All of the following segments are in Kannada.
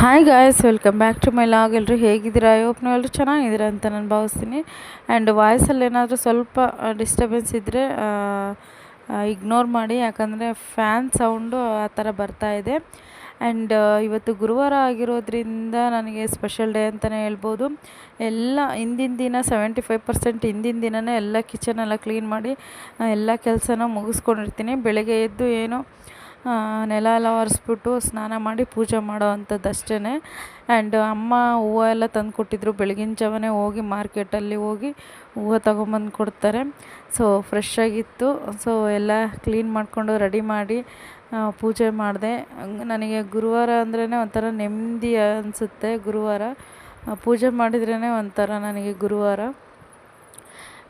Hi guys welcome back to my vlog ಎಲ್ಲರೂ ಹೇಗಿದ್ದೀರಾ? ಹೋಪ್ ನೀವು ಎಲ್ಲರೂ ಚೆನ್ನಾಗಿದ್ದೀರಾ ಅಂತ ನಾನು ಭಾವಿಸ್ತೀನಿ. ಆ್ಯಂಡ್ ವಾಯ್ಸಲ್ಲಿ ಏನಾದರೂ ಸ್ವಲ್ಪ ಡಿಸ್ಟರ್ಬೆನ್ಸ್ ಇದ್ದರೆ ಇಗ್ನೋರ್ ಮಾಡಿ. ಯಾಕಂದರೆ ಫ್ಯಾನ್ ಸೌಂಡು ಆ ಥರ ಬರ್ತಾ ಇದೆ. ಆ್ಯಂಡ್ ಇವತ್ತು ಗುರುವಾರ ಆಗಿರೋದ್ರಿಂದ ನನಗೆ ಸ್ಪೆಷಲ್ ಡೇ ಅಂತಲೇ ಹೇಳ್ಬೋದು. ಎಲ್ಲ, ಹಿಂದಿನ ದಿನ ಸೆವೆಂಟಿ ಫೈವ್ ಪರ್ಸೆಂಟ್ ಹಿಂದಿನ ದಿನನೇ ಎಲ್ಲ ಕಿಚನ್ ಎಲ್ಲ ಕ್ಲೀನ್ ಮಾಡಿ ಎಲ್ಲ ಕೆಲಸನ ಮುಗಿಸ್ಕೊಂಡಿರ್ತೀನಿ. ಬೆಳಗ್ಗೆ ಎದ್ದು ಏನು ನೆಲ ಎಲ್ಲ ಒರೆಸ್ಬಿಟ್ಟು ಸ್ನಾನ ಮಾಡಿ ಪೂಜೆ ಮಾಡೋ ಅಂಥದ್ದು ಅಷ್ಟೇ ಆ್ಯಂಡ್ ಅಮ್ಮ ಹೂವು ಎಲ್ಲ ತಂದು ಕೊಟ್ಟಿದ್ರು. ಬೆಳಗಿನ ಜಾವನೇ ಹೋಗಿ ಮಾರ್ಕೆಟಲ್ಲಿ ಹೋಗಿ ಹೂವು ತಗೊಂಬಂದು ಕೊಡ್ತಾರೆ. ಸೊ ಫ್ರೆಶ್ ಆಗಿತ್ತು. ಸೊ ಎಲ್ಲ ಕ್ಲೀನ್ ಮಾಡಿಕೊಂಡು ರೆಡಿ ಮಾಡಿ ಪೂಜೆ ಮಾಡಿದೆ. ನನಗೆ ಗುರುವಾರ ಅಂದ್ರೇ ಒಂಥರ ನೆಮ್ಮದಿ ಅನಿಸುತ್ತೆ ಗುರುವಾರ. ಪೂಜೆ ಮಾಡಿದ್ರೇ ಒಂಥರ ನನಗೆ ಗುರುವಾರ.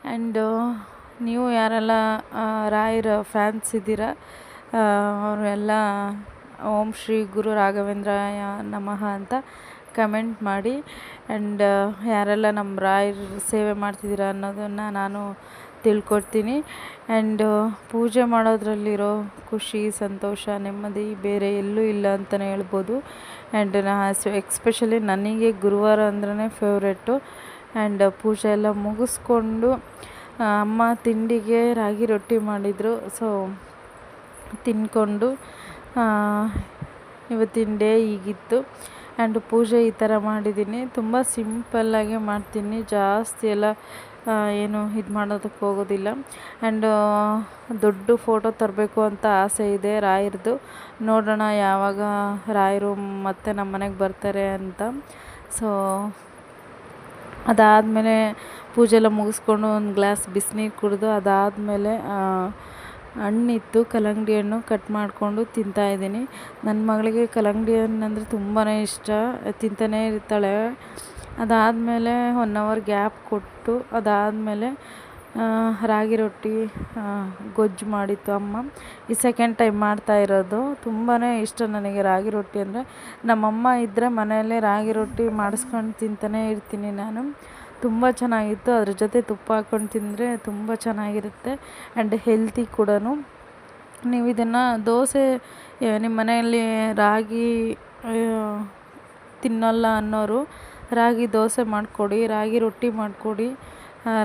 ಆ್ಯಂಡ್ ನೀವು ಯಾರೆಲ್ಲ ರಾಯರ ಫ್ಯಾನ್ಸ್ ಇದ್ದೀರಾ ಆ, ಅವರೆಲ್ಲ ಓಂ ಶ್ರೀ ಗುರು ರಾಘವೇಂದ್ರಾಯ ನಮಃ ಅಂತ ಕಮೆಂಟ್ ಮಾಡಿ. ಆ್ಯಂಡ್ ಯಾರೆಲ್ಲ ನಮ್ಮ ರಾಯರ ಸೇವೆ ಮಾಡ್ತಿದ್ದೀರ ಅನ್ನೋದನ್ನು ನಾನು ತಿಳ್ಕೊಡ್ತೀನಿ. ಆ್ಯಂಡ್ ಪೂಜೆ ಮಾಡೋದ್ರಲ್ಲಿರೋ ಖುಷಿ ಸಂತೋಷ ನೆಮ್ಮದಿ ಬೇರೆ ಎಲ್ಲೂ ಇಲ್ಲ ಅಂತಲೇ ಹೇಳ್ಬೋದು. ಆ್ಯಂಡ್ ನಾ ಎಕ್ಸ್ಪೆಷಲಿ ನನಗೆ ಗುರುವಾರ ಅಂದ್ರೆ ಫೇವ್ರೆಟ್ಟು ಆ್ಯಂಡ್ ಪೂಜೆ ಎಲ್ಲ ಮುಗಿಸ್ಕೊಂಡು ಅಮ್ಮ ತಿಂಡಿಗೆ ರಾಗಿ ರೊಟ್ಟಿ ಮಾಡಿದರು. ಸೊ ತಿಂದ್ಕೊಂಡು ಇವತ್ತಿನ ಡೇ ಹೀಗಿತ್ತು ಆ್ಯಂಡ್ ಪೂಜೆ ಈ ಥರ ಮಾಡಿದ್ದೀನಿ. ತುಂಬ ಸಿಂಪಲ್ಲಾಗೆ ಮಾಡ್ತೀನಿ. ಜಾಸ್ತಿ ಎಲ್ಲ ಏನು ಇದು ಮಾಡೋದಕ್ಕೆ ಹೋಗೋದಿಲ್ಲ. ಆ್ಯಂಡ್ ದೊಡ್ಡ ಫೋಟೋ ತರಬೇಕು ಅಂತ ಆಸೆ ಇದೆ ರಾಯರದು. ನೋಡೋಣ ಯಾವಾಗ ರಾಯರು ಮತ್ತೆ ನಮ್ಮ ಮನೆಗೆ ಬರ್ತಾರೆ ಅಂತ. ಸೊ, ಅದಾದಮೇಲೆ ಪೂಜೆ ಎಲ್ಲ ಮುಗಿಸ್ಕೊಂಡು ಒಂದು ಗ್ಲಾಸ್ ಬಿಸಿನೀರು ಕುಡಿದು ಅದಾದಮೇಲೆ ಹಣ್ಣಿತ್ತು ಕಲ್ಲಂಗಡಿ ಹಣ್ಣು ಕಟ್ ಮಾಡಿಕೊಂಡು ತಿಂತಾಯಿದ್ದೀನಿ ನನ್ನ ಮಗಳಿಗೆ ಕಲ್ಲಂಗಡಿ ಹಣ್ಣು ಅಂದರೆ ತುಂಬಾ ಇಷ್ಟ, ತಿಂತಾನೇ ಇರ್ತಾಳೆ. ಅದಾದಮೇಲೆ ಒನ್ ಅವರ್ ಗ್ಯಾಪ್ ಕೊಟ್ಟು ಅದಾದಮೇಲೆ ರಾಗಿ ರೊಟ್ಟಿ ಗೊಜ್ಜು ಮಾಡಿತ್ತು ಅಮ್ಮ. ಈ ಸೆಕೆಂಡ್ ಟೈಮ್ ಮಾಡ್ತಾ ಇರೋದು. ತುಂಬಾ ಇಷ್ಟ ನನಗೆ ರಾಗಿ ರೊಟ್ಟಿ ಅಂದರೆ. ನಮ್ಮಮ್ಮ ಇದ್ದರೆ ಮನೆಯಲ್ಲೇ ರಾಗಿ ರೊಟ್ಟಿ ಮಾಡಿಸ್ಕೊಂಡು ತಿಂತಾನೇ ಇರ್ತೀನಿ ನಾನು. ತುಂಬ ಚೆನ್ನಾಗಿತ್ತು. ಅದ್ರ ಜೊತೆ ತುಪ್ಪ ಹಾಕ್ಕೊಂಡು ತಿಂದರೆ ತುಂಬ ಚೆನ್ನಾಗಿರುತ್ತೆ ಆ್ಯಂಡ್ ಹೆಲ್ತಿ ಕೂಡ ನೀವು ಇದನ್ನು ದೋಸೆ ನಿಮ್ಮ ಮನೆಯಲ್ಲಿ ರಾಗಿ ತಿನ್ನಲ್ಲ ಅನ್ನೋರು ರಾಗಿ ದೋಸೆ ಮಾಡಿಕೊಡಿ, ರಾಗಿ ರೊಟ್ಟಿ ಮಾಡಿಕೊಡಿ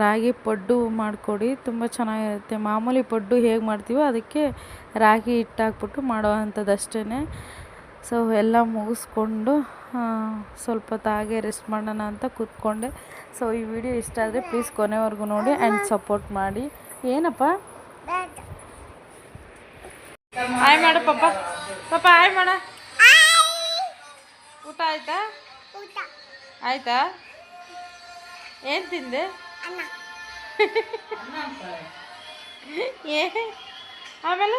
ರಾಗಿ ಪಡ್ಡು ಮಾಡಿಕೊಡಿ, ತುಂಬ ಚೆನ್ನಾಗಿರುತ್ತೆ. ಮಾಮೂಲಿ ಪಡ್ಡು ಹೇಗೆ ಮಾಡ್ತೀವೋ ಅದಕ್ಕೆ ರಾಗಿ ಹಿಟ್ಟು ಹಾಕ್ಬಿಟ್ಟು ಮಾಡೋ ಅಂಥದ್ದು ಅಷ್ಟೇ ಸೊ ಎಲ್ಲ ಮುಗಿಸ್ಕೊಂಡು ಸ್ವಲ್ಪ ತಾಗೆ ಹಾಗೆ ರೆಸ್ಟ್ ಮಾಡೋಣ ಅಂತ ಕೂತ್ಕೊಂಡೆ. ಸೊ ಈ ವಿಡಿಯೋ ಇಷ್ಟ ಆದರೆ ಪ್ಲೀಸ್ ಕೊನೆವರೆಗೂ ನೋಡಿ ಆ್ಯಂಡ್ ಸಪೋರ್ಟ್ ಮಾಡಿ. ಏನಪ್ಪ? ಆಯ್ ಮಾಡು ಪಪ್ಪ. ಪಾಪ ಆಯ್ ಮಾಡ. ಊಟ ಆಯ್ತಾ? ಆಯ್ತಾ? ಏನು ತಿಂದೆ? ಏ ಆಮೇಲೆ?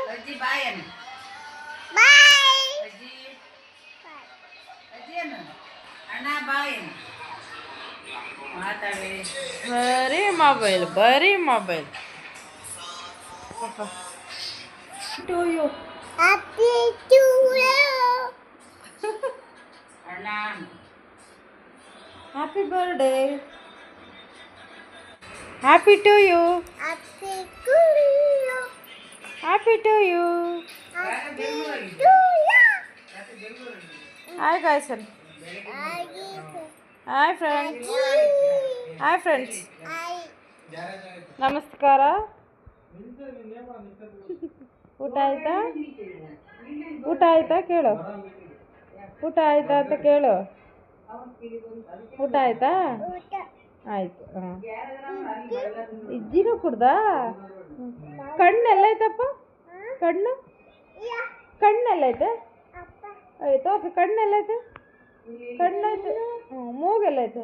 ಬರೀ ಮೊಬೈಲ್ ಬರೀ mobile to you happy birthday happy to you happy to you Hi sir hi friends hi friends ನಮಸ್ಕಾರ. ಊಟ ಆಯ್ತಾ? ಊಟ ಆಯ್ತಾ? ಕೇಳು. ಊಟ ಆಯ್ತಾ ಅಂತ ಕೇಳು. ಊಟ ಆಯ್ತಾ? ಆಯ್ತು. ಹಾಂ. ಇಜ್ಜಿನೂ ಕುಡ್ದಾ? ಕಣ್ಣು ಕಣ್ಣು? ಕಣ್ಣು ಎಲ್ಲೈತೆ? ತೋರ್ಸು ಕಣ್ಣು ಎಲ್ಲೈತೆ ಕಣ್ಣೈತೆ ಹ್ಞೂ ಮೂಗೆಲ್ಲೈತೆ.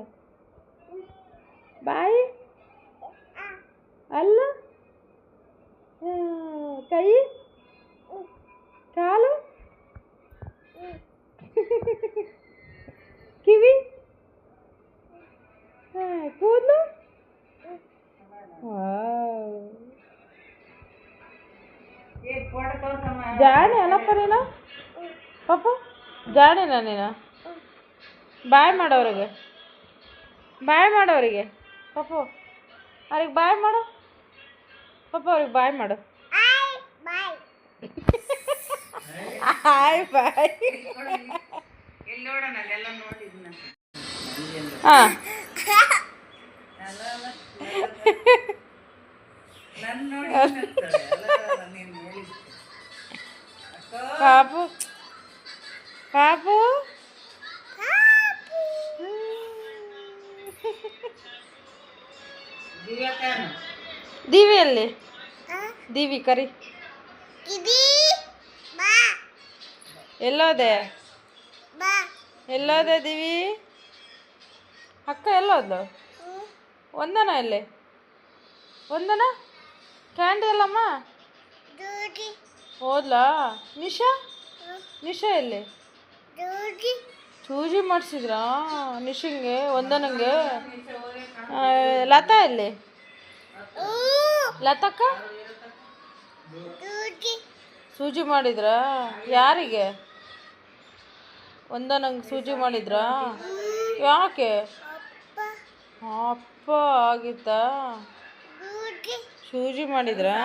ಬಾಯಿ? ಅಲ್ಲ? ಹ್ಮ್, ಕೈ? ಕಾಲು? ಕಿವಿ? ಹಾ, ಕೂದಲು? ವಾವ್. ಜಾಣೆ ಅಲ್ಲಪ್ಪ ನೀನು ಪಾಪ? ಜಾಣೆನಾ ನೀನು? ಬಾಯ್ ಮಾಡೋರಿಗೆ. ಬಾಯ್ ಮಾಡೋರಿಗೆ. ಪಪ್ಪು ಅವ್ರಿಗೆ ಬಾಯ್ ಮಾಡು. ಪಪ್ಪ ಅವ್ರಿಗೆ ಬಾಯ್ ಮಾಡು. Hi bye. ಹಾಂ. ಪಾಪು ಪಾಪು ಎಲ್ಲಿ ದೀವಿ ಕರಿ. ಎಲ್ಲೋದೆ? ಎಲ್ಲೋದೆ ದೀವಿ? ಅಕ್ಕ ಎಲ್ಲೋದ್ಲು? ಒಂದನ ಇಲ್ಲಿ? ಒಂದನ? ಕ್ಯಾಂಡಿ ಅಲ್ಲಮ್ಮ ಹೋದ್ಲಾ? ನಿಶಾ? ನಿಶಾ ಎಲ್ಲಿ? ಚೂಜಿ ಮಾಡಿಸಿದ್ರಾ? ನಿಶಿಂಗೆ ಒಂದನಂಗೆ ಲತಾ ಎಲ್ಲಿ? ಲತಕ್ಕ? ಸೂಜಿ ಮಾಡಿದ್ರಾ? ಯಾರಿಗೆ? ಒಂದನಂಗೆ ಸೂಜಿ ಮಾಡಿದ್ರಾ? ಯಾಕೆ? ಅಪ್ಪ. ಆಗಿತ್ತಾ? ಸೂಜಿ ಮಾಡಿದ್ರಾ?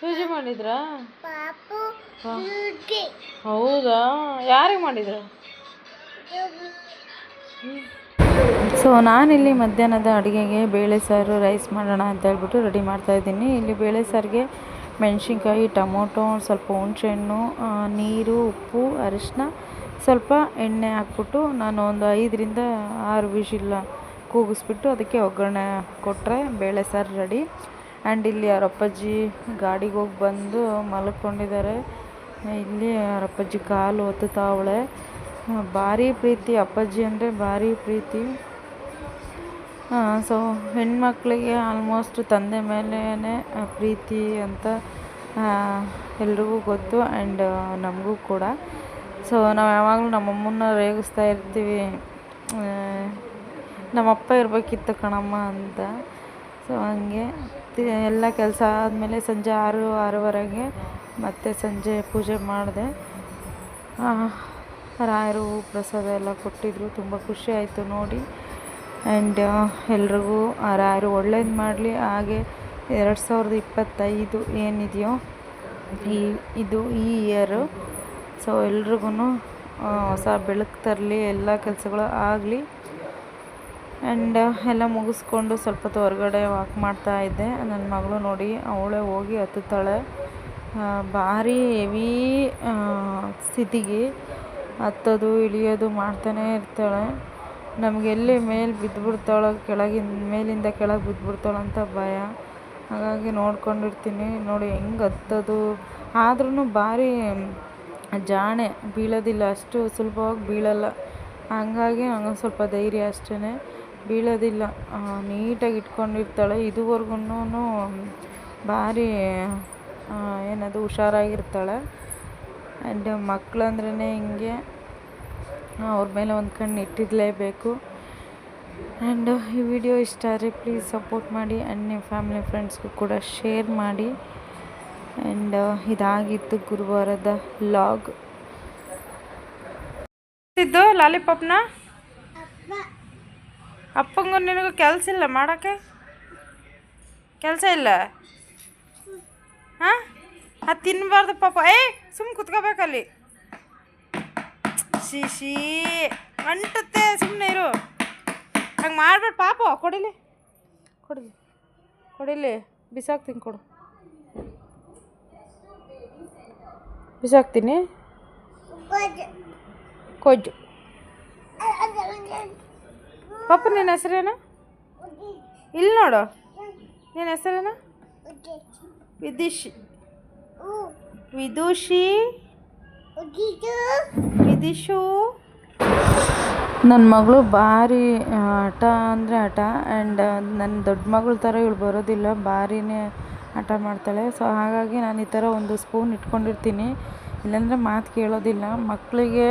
ಸೂಜಿ ಮಾಡಿದ್ರಾ. ಹೌದಾ? ಯಾರಿಗೆ ಮಾಡಿದ್ರ? ಸೊ ನಾನಿಲ್ಲಿ ಮಧ್ಯಾಹ್ನದ ಅಡುಗೆಗೆ ಬೇಳೆ ಸಾರು ರೈಸ್ ಮಾಡೋಣ ಅಂತ ಹೇಳ್ಬಿಟ್ಟು ರೆಡಿ ಮಾಡ್ತಾ ಇದ್ದೀನಿ. ಇಲ್ಲಿ ಬೇಳೆ ಸಾರಿಗೆ ಮೆಣಸಿನ್ಕಾಯಿ ಟೊಮೊಟೊ ಸ್ವಲ್ಪ ಹುಣಸೆಹಣ್ಣು ನೀರು ಉಪ್ಪು ಅರಿಶಿನ ಸ್ವಲ್ಪ ಎಣ್ಣೆ ಹಾಕ್ಬಿಟ್ಟು ನಾನು ಒಂದು ಐದರಿಂದ ಆರು ವಿಶಿಲ್ಲ ಕೂಗಿಸ್ಬಿಟ್ಟು ಅದಕ್ಕೆ ಒಗ್ಗರಣೆ ಕೊಟ್ಟರೆ ಬೇಳೆ ಸಾರು ರೆಡಿ. ಆ್ಯಂಡ್ ಇಲ್ಲಿ ಅವ್ರ ಅಪ್ಪಾಜಿ ಗಾಡಿಗೆ ಹೋಗಿ ಬಂದು ಮಲ್ಕೊಂಡಿದ್ದಾರೆ ಇಲ್ಲಿ ಅವ್ರ ಅಪ್ಪಾಜಿ ಕಾಲು ಒತ್ತುತ್ತಾವಳೆ ಭಾರಿ ಪ್ರೀತಿ ಅಪ್ಪಾಜಿ ಅಂದರೆ ಭಾರಿ ಪ್ರೀತಿ. ಸೊ ಹೆಣ್ಮಕ್ಳಿಗೆ ಆಲ್ಮೋಸ್ಟ್ ತಂದೆ ಮೇಲೇ ಪ್ರೀತಿ ಅಂತ ಎಲ್ರಿಗೂ ಗೊತ್ತು ಆ್ಯಂಡ್ ನಮಗೂ ಕೂಡ. ಸೊ ನಾವು ಯಾವಾಗಲೂ ನಮ್ಮಮ್ಮನ್ನ ರೇಗಿಸ್ತಾ ಇರ್ತೀವಿ. ನಮ್ಮಪ್ಪ ಇರಬೇಕಿತ್ತು ಕಣಮ್ಮ ಅಂತ. ಸೊ ಹಂಗೆ. ಎಲ್ಲ ಕೆಲಸ ಆದಮೇಲೆ ಸಂಜೆ ಆರು, ಆರೂವರೆಗೆ ಮತ್ತೆ ಸಂಜೆ ಪೂಜೆ ಮಾಡಿದೆ. ರಾಯರು ಪ್ರಸಾದ ಎಲ್ಲ ಕೊಟ್ಟಿದ್ದರು ತುಂಬ ಖುಷಿ ಆಯಿತು ನೋಡಿ. ಆ್ಯಂಡ್ ಎಲ್ರಿಗೂ, ಆ, ರಾಯರು ಒಳ್ಳೇದು ಮಾಡಲಿ. ಹಾಗೆ ಎರಡು ಸಾವಿರದ ಇಪ್ಪತ್ತೈದು ಏನಿದೆಯೋ ಈ, ಇದು ಈ ಇಯರು ಸೊ ಎಲ್ರಿಗೂ ಹೊಸ ಬೆಳಕು ತರಲಿ. ಎಲ್ಲ ಕೆಲಸಗಳು ಆಗಲಿ. ಆ್ಯಂಡ್ ಎಲ್ಲ ಮುಗಿಸ್ಕೊಂಡು ಸ್ವಲ್ಪ ಹೊತ್ತು ಹೊರಗಡೆ ವಾಕ್ ಮಾಡ್ತಾ ಇದ್ದೆ. ನನ್ನ ಮಗಳು ನೋಡಿ, ಅವಳೇ ಹೋಗಿ ಹತ್ತುತ್ತಾಳೆ. ಭಾರಿ ಹೆವಿ ಸ್ಥಿತಿಗೆ ಹತ್ತೋದು, ಇಳಿಯೋದು ಮಾಡ್ತಾನೆ ಇರ್ತಾಳೆ. ನಮಗೆಲ್ಲಿ ಮೇಲೆ ಬಿದ್ದುಬಿಡ್ತಾಳೋ ಕೆಳಗಿನ, ಮೇಲಿಂದ ಕೆಳಗೆ ಬಿದ್ದುಬಿಡ್ತಾಳೆ ಅಂತ ಭಯ. ಹಾಗಾಗಿ ನೋಡ್ಕೊಂಡಿರ್ತೀನಿ. ನೋಡಿ, ಹೆಂಗೆ ಹತ್ತೋದು. ಆದ್ರೂ ಭಾರಿ ಜಾಣೆ, ಬೀಳೋದಿಲ್ಲ. ಅಷ್ಟು ಸುಲಭವಾಗಿ ಬೀಳಲ್ಲ. ಹಂಗಾಗಿ ನನಗೊಂದು ಸ್ವಲ್ಪ ಧೈರ್ಯ ಅಷ್ಟೇ ಬೀಳೋದಿಲ್ಲ. ನೀಟಾಗಿ ಇಟ್ಕೊಂಡಿರ್ತಾಳೆ. ಇದುವರೆಗೂ ಭಾರಿ ಏನದು, ಹುಷಾರಾಗಿರ್ತಾಳೆ. ಆ್ಯಂಡ್ ಮಕ್ಕಳಂದ್ರೇ ಹಿಂಗೆ ಅವ್ರ ಮೇಲೆ ಒಂದು ಕಣ್ಣು ಇಟ್ಟಿರಲೇಬೇಕು ಆ್ಯಂಡ್ ಈ ವಿಡಿಯೋ ಇಷ್ಟ ಆದರೆ ಪ್ಲೀಸ್ ಸಪೋರ್ಟ್ ಮಾಡಿ ಆ್ಯಂಡ್ ನಿಮ್ಮ ಫ್ಯಾಮಿಲಿ ಫ್ರೆಂಡ್ಸ್ಗೂ ಕೂಡ ಶೇರ್ ಮಾಡಿ. ಆ್ಯಂಡ್ ಇದಾಗಿತ್ತು ಗುರುವಾರದ ಲಾಗ್ ಇದ್ದು ಲಾಲಿಪಾಪ್ನ? ಅಪ್ಪಂಗೂ ನಿನಗೂ ಕೆಲಸ ಇಲ್ಲ ಮಾಡೋಕ್ಕೆ? ಕೆಲಸ ಇಲ್ಲ? ಹಾಂ? ಅದು ತಿನ್ನಬಾರ್ದು ಪಾಪ. ಏ ಸುಮ್ಮನೆ ಕುತ್ಕೋಬೇಕಲ್ಲಿ. ಶಿಶಿ ಅಂಟುತ್ತೆ ಸುಮ್ಮನೆ ಇರು. ಹಂಗೆ ಮಾಡ್ಬೇಡ. ಪಾಪ ಕೊಡಿಲಿ. ಕೊಡಿಲಿ. ಕೊಡಿಲಿ. ಬಿಸಾಕ್ತೀನಿ ಕೊಡು. ಬಿಸಾಕ್ತೀನಿ. ಕೊಜ್ಜು. ಪಾಪ ನಿನ್ನ ಹೆಸರೇನು? ಇಲ್ಲಿ ನೋಡು. ನಿನ್ನ ಹೆಸರೇನು? ವಿದುಷಿ. ವಿದುಷಿ. ವಿದುಷು. ನನ್ನ ಮಗಳು ಭಾರಿ ಆಟ ಅಂದರೆ ಆಟ ಆ್ಯಂಡ್ ನನ್ನ ದೊಡ್ಡ ಮಗಳ ಥರ ಇವಳು ಬರೋದಿಲ್ಲ. ಭಾರಿನೇ ಆಟ ಮಾಡ್ತಾಳೆ. ಸೊ ಹಾಗಾಗಿ ನಾನು ಈ ಥರ ಒಂದು ಸ್ಪೂನ್ ಇಟ್ಕೊಂಡಿರ್ತೀನಿ. ಇಲ್ಲಾಂದರೆ ಮಾತು ಕೇಳೋದಿಲ್ಲ. ಮಕ್ಕಳಿಗೆ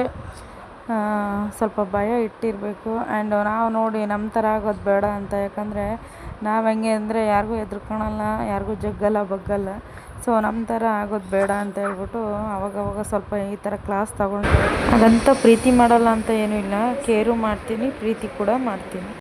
ಸ್ವಲ್ಪ ಭಯ ಇಟ್ಟಿರಬೇಕು. ಆ್ಯಂಡ್ ನಾವು ನೋಡಿ ನಮ್ಮ ಥರ ಆಗೋದು ಬೇಡ ಅಂತ. ಯಾಕಂದರೆ ನಾವು ಹೆಂಗೆ ಅಂದರೆ ಯಾರಿಗೂ ಹೆದ್ರ್ಕೊಳಲ್ಲ ಯಾರಿಗೂ ಜಗ್ಗಲ್ಲ, ಬಗ್ಗಲ್ಲ. ಸೊ ನಮ್ಮ ಥರ ಆಗೋದು ಬೇಡ ಅಂತ ಹೇಳ್ಬಿಟ್ಟು ಅವಾಗವಾಗ ಸ್ವಲ್ಪ ಈ ಥರ ಕ್ಲಾಸ್ ತಗೊಂಡು. ಅದಂತ ಪ್ರೀತಿ ಮಾಡಲ್ಲ ಅಂತ ಏನೂ ಇಲ್ಲ. ಕೇರು ಮಾಡ್ತೀನಿ, ಪ್ರೀತಿ ಕೂಡ ಮಾಡ್ತೀನಿ.